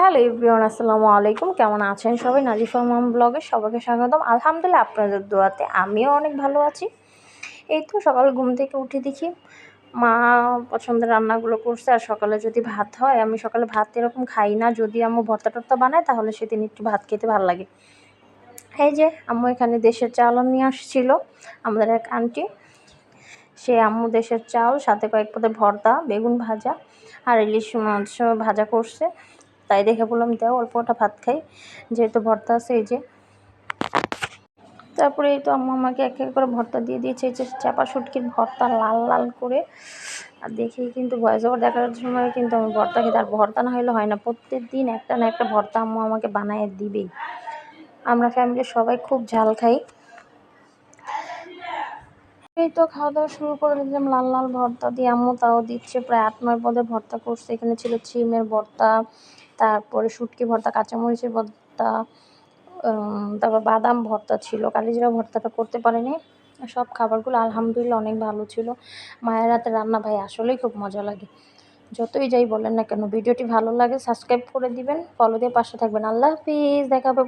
Hello everyone, আসসালামু আলাইকুম। কেমন আছেন সবাই? নাজিফা মাম ব্লগে সবাইকে স্বাগতম। আলহামদুলিল্লাহ আপনাদের দোয়াতে আমিও অনেক ভালো আছি। এই তো সকালে ঘুম থেকে উঠে দেখি মা পছন্দের রান্নাগুলো করছে, আর সকালে যদি ভাত হয়, আমি সকালে ভাত এরকম খাই না। যদি আম্মু ভর্তা টর্তা বানায়, তাহলে সেদিন একটু ভাত খেতে ভালো লাগে। এই যে আম্মু এখানে দেশের চাল নিয়ে আসছিল, আমাদের এক আন্টি। সে আম্মু দেশের চাল, সাথে কয়েক পদের ভর্তা, বেগুন ভাজা, আর ইলিশ মাছ ভাজা করছে। তাই দেখে বললাম, দেও, অল্প অল্পটা ভাত খাই। যেহেতু ভর্তা আছে, এই যে। তারপরে এই তো আম্মু আমাকে এক এক করে ভর্তা দিয়ে দিয়েছে, এই যে চাপা শুটকির ভর্তা লাল লাল করে। আর দেখেই কিন্তু ভয়েস ওভার দেখার সময় কিন্তু আমি ভর্তা খেতে, আর ভর্তা না হলে হয় না। প্রত্যেক দিন একটা না একটা ভর্তা আম্মু আমাকে বানায় দিবেই। আমরা ফ্যামিলির সবাই খুব ঝাল খাই। এই তো খাওয়া দাওয়া শুরু করে দিলাম, লাল লাল ভর্তা দিয়ে। আম্মু তাও দিচ্ছে, প্রায় আট, নয় পদের ভর্তা করছে। এখানে ছিল চিমের ভর্তা তারপরে শুটকি ভর্তা, কাঁচামরিচের ভর্তা তারপর বাদাম ভর্তা ছিল, কালিজিরা ভর্তাটা করতে পারেনি। সব খাবারগুলো আলহামদুলিল্লাহ অনেক ভালো ছিল। মায়ের হাতে রান্না ভাই আসলেই খুব মজা লাগে। যতই যাই বলেন না কেন, ভিডিওটি ভালো লাগে, সাবস্ক্রাইব করে দিবেন ফলো দিয়ে পাশে থাকবেন। আল্লাহ হাফিজ, দেখা হবে